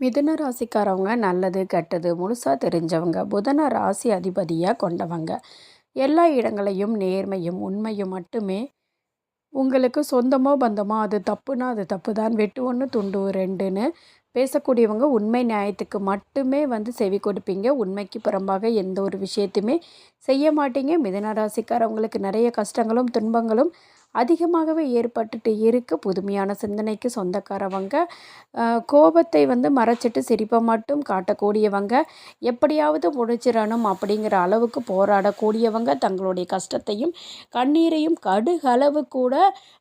மிதுன ராசிக்காரவங்க நல்லது கெட்டது முழுசாக தெரிஞ்சவங்க புதன ராசி அதிபதியாக கொண்டவங்க. எல்லா இடங்களையும் நேர்மையும் உண்மையும் மட்டுமே உங்களுக்கு சொந்தமோ பந்தமோ அது தப்புனா அது தப்பு தான் வெட்டு ஒன்று துண்டு ரெண்டுன்னு பேசக்கூடியவங்க உண்மை நியாயத்துக்கு மட்டுமே வந்து செவி கொடுப்பீங்க. உண்மைக்கு புறம்பாக எந்த ஒரு விஷயத்தையுமே செய்ய மாட்டீங்க. மிதன ராசிக்காரவங்களுக்கு நிறைய கஷ்டங்களும் துன்பங்களும் அதிகமாகவே ஏற்பட்டுட்டு இருக்குது புதுமையான சிந்தனைக்கு சொந்தக்காரவங்க. கோபத்தை வந்து மறைச்சிட்டு சிரிப்பை மட்டும் காட்டக்கூடியவங்க. எப்படியாவது முடிச்சிடணும் அப்படிங்கிற அளவுக்கு போராடக்கூடியவங்க. தங்களுடைய கஷ்டத்தையும் கண்ணீரையும் கடுகளவு கூட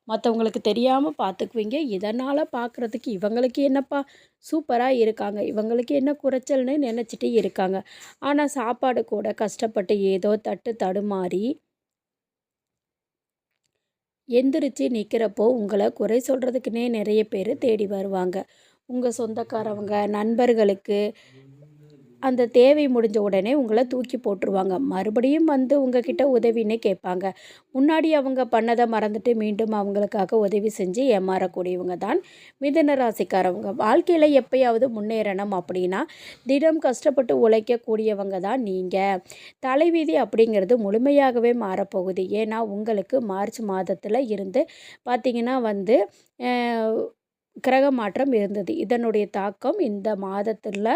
மற்றவங்களுக்கு தெரியாமல் பார்த்துக்குவீங்க இதனால் பார்க்குறதுக்கு இவங்களுக்கு என்னப்பா சூப்பராக இருக்காங்க. இவங்களுக்கு என்ன குறைச்சல்னு நினச்சிட்டு இருக்காங்க. ஆனால் சாப்பாடு கூட கஷ்டப்பட்டு ஏதோ தட்டு தடுமாறி எந்திரிச்சு நிற்கிறப்போ உங்களை குறை சொல்கிறதுக்குன்னே நிறைய பேர் தேடி வருவாங்க. உங்கள் சொந்தக்காரவங்க நண்பர்களுக்கு அந்த தேவை முடிஞ்ச உடனே உங்களை தூக்கி போட்டுருவாங்க. மறுபடியும் வந்து உங்ககிட்ட உதவின்னு கேட்பாங்க. முன்னாடி அவங்க பண்ணதை மறந்துட்டு மீண்டும் அவங்களுக்காக உதவி செஞ்சு ஏமாறக்கூடியவங்க தான் மிதன ராசிக்காரவங்க. வாழ்க்கையில் எப்பயாவது முன்னேறணும் அப்படின்னா தினம் கஷ்டப்பட்டு உழைக்கக்கூடியவங்க தான் நீங்கள் தலைவீதி அப்படிங்கிறது முழுமையாகவே மாறப்போகுது. ஏன்னா உங்களுக்கு மார்ச் மாதத்தில் இருந்து பார்த்திங்கன்னா வந்து கிரக மாற்றம் இருந்தது. இதனுடைய தாக்கம் இந்த மாதத்தில்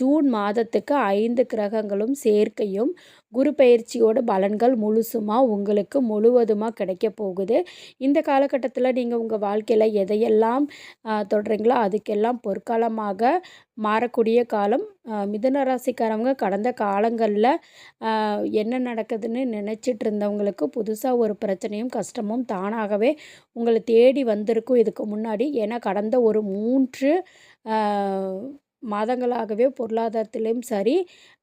ஜூன் மாதத்துக்கு ஐந்து கிரகங்களும் சேர்க்கையும் குரு பயிற்சியோட பலன்கள் முழுசுமாக உங்களுக்கு முழுவதுமாக கிடைக்க போகுது. இந்த காலகட்டத்தில் நீங்கள் உங்கள் வாழ்க்கையில் எதையெல்லாம் தொடர்றீங்களோ அதுக்கெல்லாம் பொற்காலமாக மாறக்கூடிய காலம். மிதன ராசிக்காரவங்க கடந்த காலங்களில் என்ன நடக்குதுன்னு நினச்சிட்டு இருந்தவங்களுக்கு புதுசாக ஒரு பிரச்சனையும் கஷ்டமும் தானாகவே உங்களை தேடி வந்திருக்கும். இதுக்கு முன்னாடி ஏன்னா கடந்த ஒரு மூன்று மாதங்களாகவே பொருளாதாரத்திலையும் சரி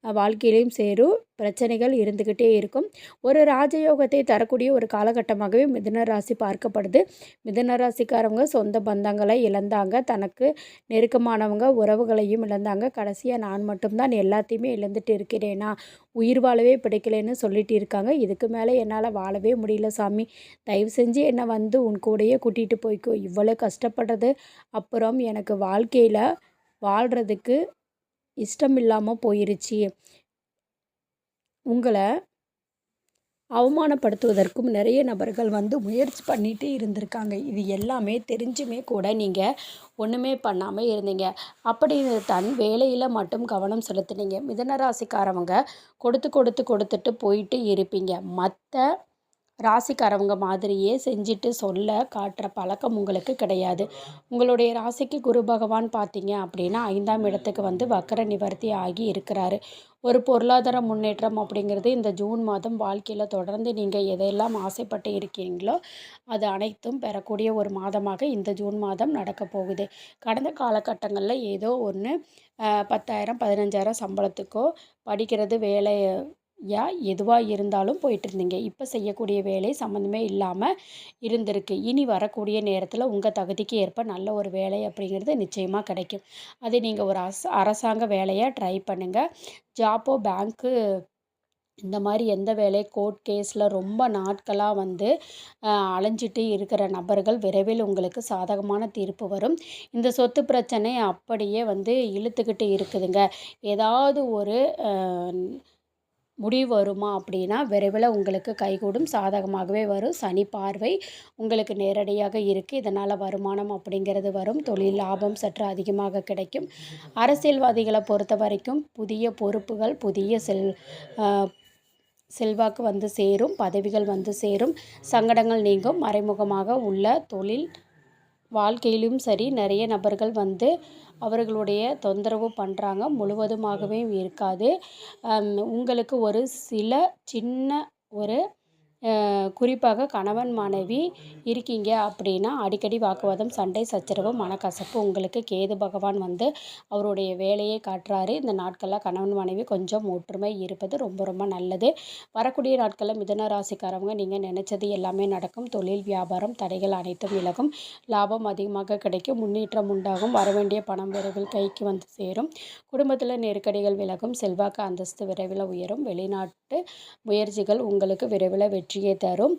வாழ்க்கையிலையும் சேரும் பிரச்சனைகள் இருந்துக்கிட்டே இருக்கும். ஒரு ராஜயோகத்தை தரக்கூடிய ஒரு காலகட்டமாகவே மிதன ராசி பார்க்கப்படுது. மிதன ராசிக்காரவங்க சொந்த பந்தங்களை இழந்தாங்க. தனக்கு நெருக்கமானவங்க உறவுகளையும் இழந்தாங்க. கடைசியாக நான் மட்டும்தான் எல்லாத்தையுமே இழந்துட்டு இருக்கிறேனா? உயிர் வாழவே பிடிக்கலன்னு சொல்லிட்டு இருக்காங்க. இதுக்கு மேலே என்னால் வாழவே முடியல சாமி. தயவு செஞ்சு என்னை வந்து உன் கூடையே கூட்டிகிட்டு போய்க்கோ. இவ்வளோ கஷ்டப்படுறது அப்புறம் எனக்கு வாழ்க்கையில் வாழ்கிறதுக்கு இஷ்டம் இல்லாமல் போயிருச்சு. உங்களை அவமானப்படுத்துவதற்கும் நிறைய நபர்கள் வந்து முயற்சி பண்ணிகிட்டே இருந்திருக்காங்க. இது எல்லாமே தெரிஞ்சுமே கூட நீங்கள் ஒன்றுமே பண்ணாமல் இருந்தீங்க. அப்படி தன் வேலையில் மட்டும் கவனம் செலுத்துனீங்க. மிதனராசிக்காரவங்க கொடுத்து கொடுத்து கொடுத்துட்டு போயிட்டு இருப்பீங்க. மற்ற ராசிக்காரவங்க மாதிரியே செஞ்சுட்டு சொல்ல காட்டுற பழக்கம் உங்களுக்கு கிடையாது. உங்களுடைய ராசிக்கு குரு பகவான் பார்த்தீங்க அப்படின்னா ஐந்தாம் இடத்துக்கு வந்து வக்கர நிவர்த்தி ஆகி இருக்கிறாரு. ஒரு பொருளாதார முன்னேற்றம் அப்படிங்கிறது இந்த ஜூன் மாதம் வாழ்க்கையில் தொடர்ந்து நீங்கள் எதையெல்லாம் ஆசைப்பட்டு இருக்கீங்களோ அது அனைத்தும் பெறக்கூடிய ஒரு மாதமாக இந்த ஜூன் மாதம் நடக்க போகுது. கடந்த காலகட்டங்களில் ஏதோ ஒன்று பத்தாயிரம் பதினஞ்சாயிரம் சம்பளத்துக்கோ படிக்கிறது வேலை யா எதுவாக இருந்தாலும் போயிட்டுருந்தீங்க. இப்போ செய்யக்கூடிய வேலை சம்மந்தமே இல்லாமல் இருந்திருக்கு. இனி வரக்கூடிய நேரத்தில் உங்கள் தகுதிக்கு ஏற்ப நல்ல ஒரு வேலை அப்படிங்கிறது நிச்சயமாக கிடைக்கும். அது நீங்கள் ஒரு அஸ் அரசாங்க வேலையாக ட்ரை பண்ணுங்கள் ஜாப்போ பேங்க்கு இந்த மாதிரி எந்த வேலை கோர்ட் கேஸில் ரொம்ப நாட்களாக வந்து அலைஞ்சிட்டு இருக்கிற நபர்கள் விரைவில் உங்களுக்கு சாதகமான தீர்ப்பு வரும். இந்த சொத்து பிரச்சனை அப்படியே வந்து இழுத்துக்கிட்டு இருக்குதுங்க. ஏதாவது ஒரு முடிவு வருமா அப்படின்னா விரைவில் உங்களுக்கு கைகூடும். சாதகமாகவே வரும். சனி பார்வை உங்களுக்கு நேரடியாக இருக்குது இதனால் வருமானம் அப்படிங்கிறது வரும். தொழில் லாபம் சற்று அதிகமாக கிடைக்கும். அரசியல்வாதிகளை பொறுத்த வரைக்கும் புதிய பொறுப்புகள் புதிய செல் செல்வாக்கு வந்து சேரும். பதவிகள் வந்து சேரும். சங்கடங்கள் நீங்கும். மறைமுகமாக உள்ள தொழில் வாழ்க்கையிலும் சரி நிறைய நபர்கள் வந்து அவர்களுடைய தொந்தரவு பண்ணுறாங்க முழுவதுமாகவே இருக்காது. உங்களுக்கு ஒரு சில சின்ன ஒரு குறிப்பாக கணவன் மனைவி இருக்கீங்க அப்படின்னா அடிக்கடி வாக்குவாதம் சண்டை சச்சரவு மனக்கசப்பு உங்களுக்கு கேது பகவான் வந்து அவருடைய வேலையை காட்டுறாரு. இந்த நாட்களில் கணவன் மனைவி கொஞ்சம் ஒற்றுமை இருப்பது ரொம்ப ரொம்ப நல்லது. வரக்கூடிய நாட்களில் மிதன ராசிக்காரவங்க நீங்கள் நினச்சது எல்லாமே நடக்கும். தொழில் வியாபாரம் தடைகள் அனைத்தும் விலகும். லாபம் அதிகமாக கிடைக்கும். முன்னேற்றம் உண்டாகும். வரவேண்டிய பணம் விரைவில் கைக்கு வந்து சேரும். குடும்பத்தில் நெருக்கடிகள் விலகும். செல்வாக்கு அந்தஸ்து விரைவில் உயரும். வெளிநாட்டு முயற்சிகள் உங்களுக்கு விரைவில் வெற்றி வெற்றியை தரும்.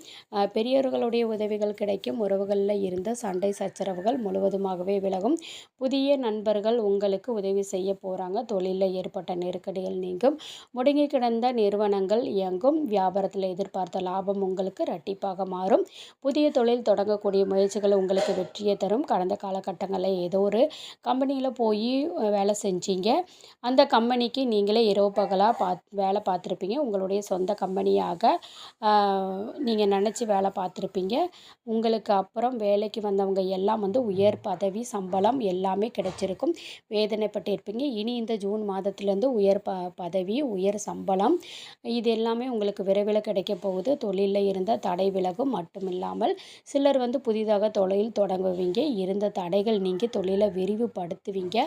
பெரியவர்களுடைய உதவிகள் கிடைக்கும். உறவுகளில் இருந்த சண்டை சச்சரவுகள் முழுவதுமாகவே விலகும். புதிய நண்பர்கள் உங்களுக்கு உதவி செய்ய போகிறாங்க தொழிலில் ஏற்பட்ட நெருக்கடிகள் நீங்கும். முடங்கி கிடந்த நிறுவனங்கள் இயங்கும். வியாபாரத்தில் எதிர்பார்த்த லாபம் உங்களுக்கு இரட்டிப்பாக மாறும். புதிய தொழில் தொடங்கக்கூடிய முயற்சிகள் உங்களுக்கு வெற்றியை தரும். கடந்த காலகட்டங்களில் ஏதோ ஒரு கம்பெனியில் போய் வேலை செஞ்சீங்க. அந்த கம்பெனிக்கு நீங்களே இரவு பகலாக பாத் வேலை பார்த்துருப்பீங்க. உங்களுடைய சொந்த கம்பெனியாக நீங்கள் நினச்சி வேலை பார்த்துருப்பீங்க. உங்களுக்கு அப்புறம் வேலைக்கு வந்தவங்க எல்லாம் வந்து உயர் பதவி சம்பளம் எல்லாமே கிடைச்சிருக்கும். வேதனைப்பட்டிருப்பீங்க இனி இந்த ஜூன் மாதத்துலேருந்து உயர் ப பதவி உயர் சம்பளம் இது எல்லாமே உங்களுக்கு விரைவில் கிடைக்க போகுது. தொழிலில் இருந்த தடை விலகும் மட்டும் இல்லாமல் சிலர் வந்து புதிதாக தொழில் தொடங்குவீங்க. இருந்த தடைகள் நீங்கி தொழிலை விரிவுபடுத்துவீங்க.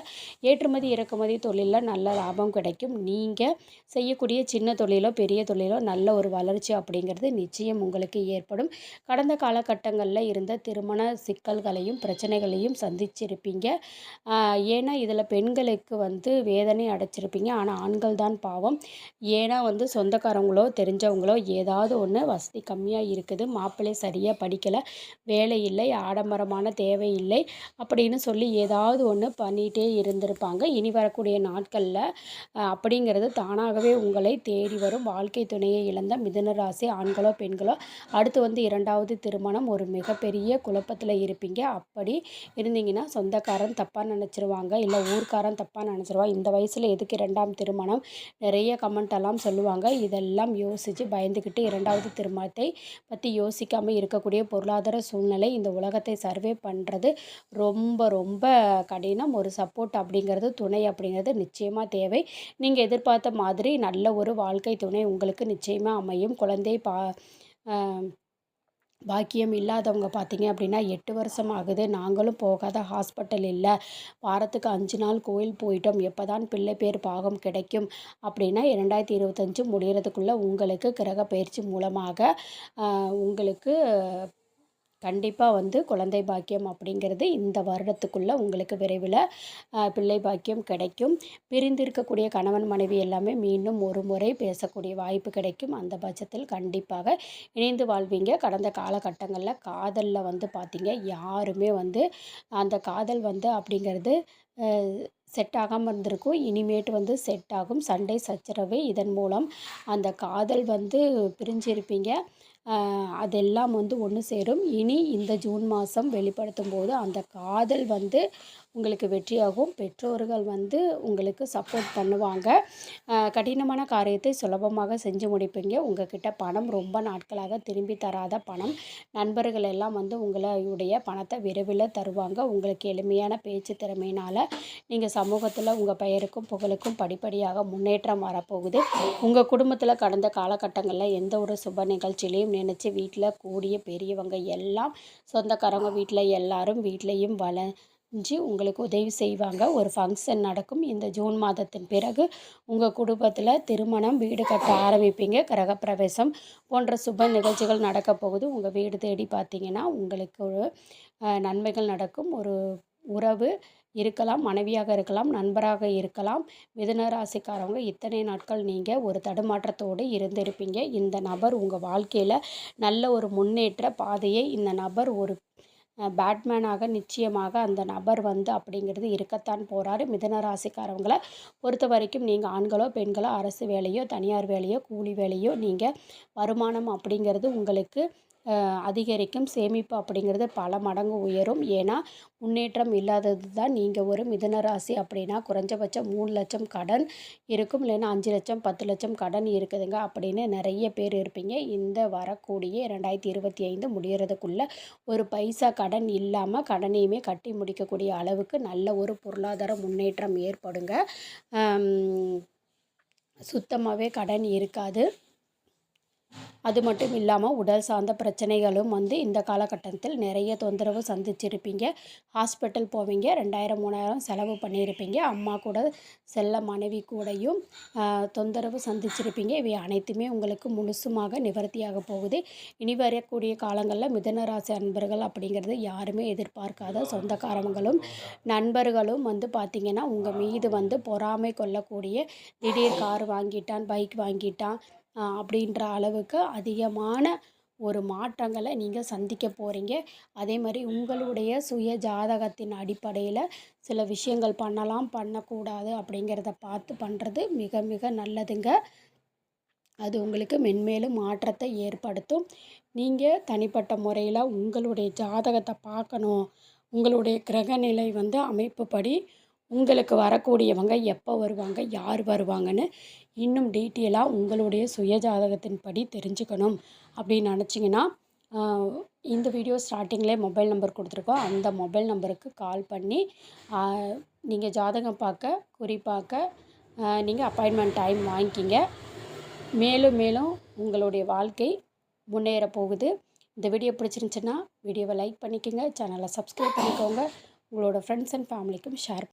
ஏற்றுமதி இறக்குமதி தொழிலில் நல்ல லாபம் கிடைக்கும். நீங்கள் செய்யக்கூடிய சின்ன தொழிலோ பெரிய தொழிலோ நல்ல ஒரு வளர்ச்சி அப்படிங்கிறது நிச்சயம் உங்களுக்கு ஏற்படும். கடந்த காலகட்டங்களில் இருந்த திருமண சிக்கல்களையும் பிரச்சனைகளையும் சந்திச்சிருப்பீங்க. ஏன்னா இதில் பெண்களுக்கு வந்து வேதனை அடைச்சிருப்பீங்க. ஆனால் ஆண்கள் தான் பாவம். ஏன்னா வந்து சொந்தக்காரங்களோ தெரிஞ்சவங்களோ ஏதாவது ஒன்று வசதி கம்மியாக இருக்குது. மாப்பிள்ளை சரியாக படிக்கலை. வேலை இல்லை. ஆடம்பரமான தேவை இல்லை. அப்படின்னு சொல்லி ஏதாவது ஒன்று பண்ணிகிட்டே இருந்திருப்பாங்க. இனி வரக்கூடிய நாட்களில் அப்படிங்கிறது தானாகவே உங்களை தேடி வரும். வாழ்க்கை துணையை இழந்த மிதுன ராசி ஆண்களோ பெண்களோ அடுத்து வந்து இரண்டாவது திருமணம் ஒரு மிகப்பெரிய குழப்பத்தில் இருப்பீங்க. அப்படி இருந்தீங்கன்னா சொந்தக்காரன் தப்பாக நினச்சிருவாங்க இல்லை ஊர்க்காரன் தப்பாக நினச்சிருவாங்க இந்த வயசில் எதுக்கு இரண்டாம் திருமணம்? நிறைய கமெண்ட் எல்லாம் சொல்லுவாங்க. இதெல்லாம் யோசித்து பயந்துக்கிட்டு இரண்டாவது திருமணத்தை பற்றி யோசிக்காமல் இருக்கக்கூடிய பொருளாதார சூழ்நிலை இந்த உலகத்தை சர்வே பண்ணுறது ரொம்ப ரொம்ப கடினம். ஒரு சப்போர்ட் அப்படிங்கிறது துணை அப்படிங்கிறது நிச்சயமாக தேவை. நீங்கள் எதிர்பார்த்த மாதிரி நல்ல ஒரு வாழ்க்கை துணை உங்களுக்கு நிச்சயமாக அமையும். குழந்தை பா பாக்கியம் இல்லாதவங்க பார்த்தீங்க அப்படின்னா எட்டு வருஷம் ஆகுது. நாங்களும் போகாத ஹாஸ்பிட்டல் இல்லை. வாரத்துக்கு அஞ்சு நாள் கோயில் போயிட்டோம். எப்போ தான் பிள்ளை பேர் பாகம் கிடைக்கும் அப்படின்னா இரண்டாயிரத்தி இருபத்தஞ்சு முடிகிறதுக்குள்ளே உங்களுக்கு கிரக பயிற்சி மூலமாக உங்களுக்கு கண்டிப்பாக வந்து குழந்தை பாக்கியம் அப்படிங்கிறது இந்த வருடத்துக்குள்ளே உங்களுக்கு விரைவில் பிள்ளை பாக்கியம் கிடைக்கும். பிரிந்திருக்கக்கூடிய கணவன் மனைவி எல்லாமே மீண்டும் ஒரு முறை பேசக்கூடிய வாய்ப்பு கிடைக்கும். அந்த பட்சத்தில் கண்டிப்பாக இணைந்து வாழ்வீங்க. கடந்த காலகட்டங்களில் காதலில் வந்து பார்த்தீங்க யாருமே வந்து அந்த காதல் வந்து அப்படிங்கிறது செட் ஆகாமல் இருந்திருக்கும். இனிமேட்டு வந்து செட் ஆகும். சண்டை சச்சரவு இதன் மூலம் அந்த காதல் வந்து பிரிஞ்சிருப்பீங்க. அதெல்லாம் வந்து ஒன்று சேரும். இனி இந்த ஜூன் மாதம் வெளிப்படுத்தும் போது அந்த காதல் வந்து உங்களுக்கு வெற்றியாகும். பெற்றோர்கள் வந்து உங்களுக்கு சப்போர்ட் பண்ணுவாங்க. கடினமான காரியத்தை சுலபமாக செஞ்சு முடிப்பீங்க. உங்ககிட்ட பணம் ரொம்ப நாட்களாக திரும்பி தராத பணம். நண்பர்கள் எல்லாம் வந்து உங்களுடைய பணத்தை விரைவில் தருவாங்க. உங்களுக்கு எளிமையான பேச்சு திறமையினால் நீங்கள் சமூகத்தில் உங்கள் பெயருக்கும் புகழுக்கும் படிப்படியாக முன்னேற்றம் வரப்போகுது. உங்கள் குடும்பத்தில் கடந்த காலகட்டங்களில் எந்த ஒரு சுப நிகழ்ச்சியிலையும் நினச்சி வீட்டில் கூடிய பெரியவங்க எல்லாம் சொந்தக்காரங்க வீட்டில் எல்லாரும் வீட்லேயும் செஞ்சு உங்களுக்கு உதவி செய்வாங்க. ஒரு ஃபங்க்ஷன் நடக்கும். இந்த ஜூன் மாதத்தின் பிறகு உங்கள் குடும்பத்தில் திருமணம் வீடு கட்ட ஆரம்பிப்பீங்க. கிரகப்பிரவேசம் போன்ற சுப நிகழ்ச்சிகள் நடக்க போகுது. உங்கள் வீடு தேடி பார்த்தீங்கன்னா உங்களுக்கு ஒரு நன்மைகள் நடக்கும். ஒரு உறவு இருக்கலாம் மனைவியாக இருக்கலாம் நண்பராக இருக்கலாம். மிதுன ராசிக்காரவங்க இத்தனை நாட்கள் நீங்கள் ஒரு தடுமாற்றத்தோடு இருந்திருப்பீங்க. இந்த நபர் உங்கள் வாழ்க்கையில் நல்ல ஒரு முன்னேற்ற பாதையை இந்த நபர் ஒரு பேட்மேனாக நிச்சயமாக அந்த நபர் வந்து அப்படிங்கிறது இருக்கத்தான் போகிறாரு மிதுன ராசிக்காரவங்களை பொறுத்த வரைக்கும் நீங்கள் ஆண்களோ பெண்களோ அரசு வேலையோ தனியார் வேலையோ கூலி வேலையோ நீங்கள் வருமானம் அப்படிங்கிறது உங்களுக்கு அதிகரிக்கும். சேமிப்பு அப்படிங்கிறது பல மடங்கு உயரும். ஏன்னா முன்னேற்றம் இல்லாதது தான் நீங்கள் ஒரு மிதனராசி அப்படின்னா குறைஞ்சபட்சம் மூணு லட்சம் கடன் இருக்கும். இல்லைன்னா அஞ்சு லட்சம் பத்து லட்சம் கடன் இருக்குதுங்க அப்படின்னு நிறைய பேர் இருப்பீங்க. இந்த வரக்கூடிய ரெண்டாயிரத்தி இருபத்தி ஐந்து முடியறதுக்குள்ள ஒரு பைசா கடன் இல்லாமல் கடனையுமே கட்டி முடிக்கக்கூடிய அளவுக்கு நல்ல ஒரு பொருளாதார முன்னேற்றம் ஏற்படுங்க. சுத்தமாகவே கடன் இருக்காது. அது மட்டும் இல்லாமல் உடல் சார்ந்த பிரச்சனைகளும் வந்து இந்த காலகட்டத்தில் நிறைய தொந்தரவு சந்திச்சிருப்பீங்க. ஹாஸ்பிட்டல் போவீங்க. ரெண்டாயிரம் மூணாயிரம் செலவு பண்ணியிருப்பீங்க அம்மா கூட செல்ல மனைவி கூடயும் தொந்தரவு சந்திச்சிருப்பீங்க. இவை அனைத்துமே உங்களுக்கு முழுசுமாக நிவர்த்தியாக போகுது. இனி வரக்கூடிய காலங்களில் மிதனராசி அன்பர்கள் அப்படிங்கிறது யாருமே எதிர்பார்க்காத சொந்தக்காரங்களும் நண்பர்களும் வந்து பார்த்திங்கன்னா உங்கள் மீது வந்து பொறாமை கொள்ளக்கூடிய திடீர் கார் வாங்கிட்டான் பைக் வாங்கிட்டான் அப்படின்ற அளவுக்கு அதிகமான ஒரு மாற்றங்களை நீங்கள் சந்திக்க போகிறீங்க அதே மாதிரி உங்களுடைய சுய ஜாதகத்தின் அடிப்படையில் சில விஷயங்கள் பண்ணலாம் பண்ணக்கூடாது அப்படிங்கிறத பார்த்து பண்ணுறது மிக மிக நல்லதுங்க. அது உங்களுக்கு மென்மேலும் மாற்றத்தை ஏற்படுத்தும். நீங்கள் தனிப்பட்ட முறையில் உங்களுடைய ஜாதகத்தை பார்க்கணும். உங்களுடைய கிரகநிலை வந்து அமைப்புப்படி உங்களுக்கு வரக்கூடியவங்க எப்போ வருவாங்க யார் வருவாங்கன்னு இன்னும் டீட்டெயிலாக உங்களுடைய சுயஜாதகத்தின்படி தெரிஞ்சுக்கணும். அப்படின்னு நினச்சிங்கன்னா இந்த வீடியோ ஸ்டார்டிங்லேயே மொபைல் நம்பர் கொடுத்துருக்கோம். அந்த மொபைல் நம்பருக்கு கால் பண்ணி நீங்கள் ஜாதகம் பார்க்க குறிப்பாக்க நீங்கள் அப்பாயின்மெண்ட் டைம் வாங்கிக்கிங்க. மேலும் மேலும் உங்களுடைய வாழ்க்கை முன்னேற போகுது. இந்த வீடியோ பிடிச்சிருந்துச்சுன்னா வீடியோவை லைக் பண்ணிக்கோங்க சேனலை சப்ஸ்கிரைப் பண்ணிக்கோங்க. உங்களோட ஃப்ரெண்ட்ஸ் அண்ட் ஃபேமிலிக்கும் ஷேர்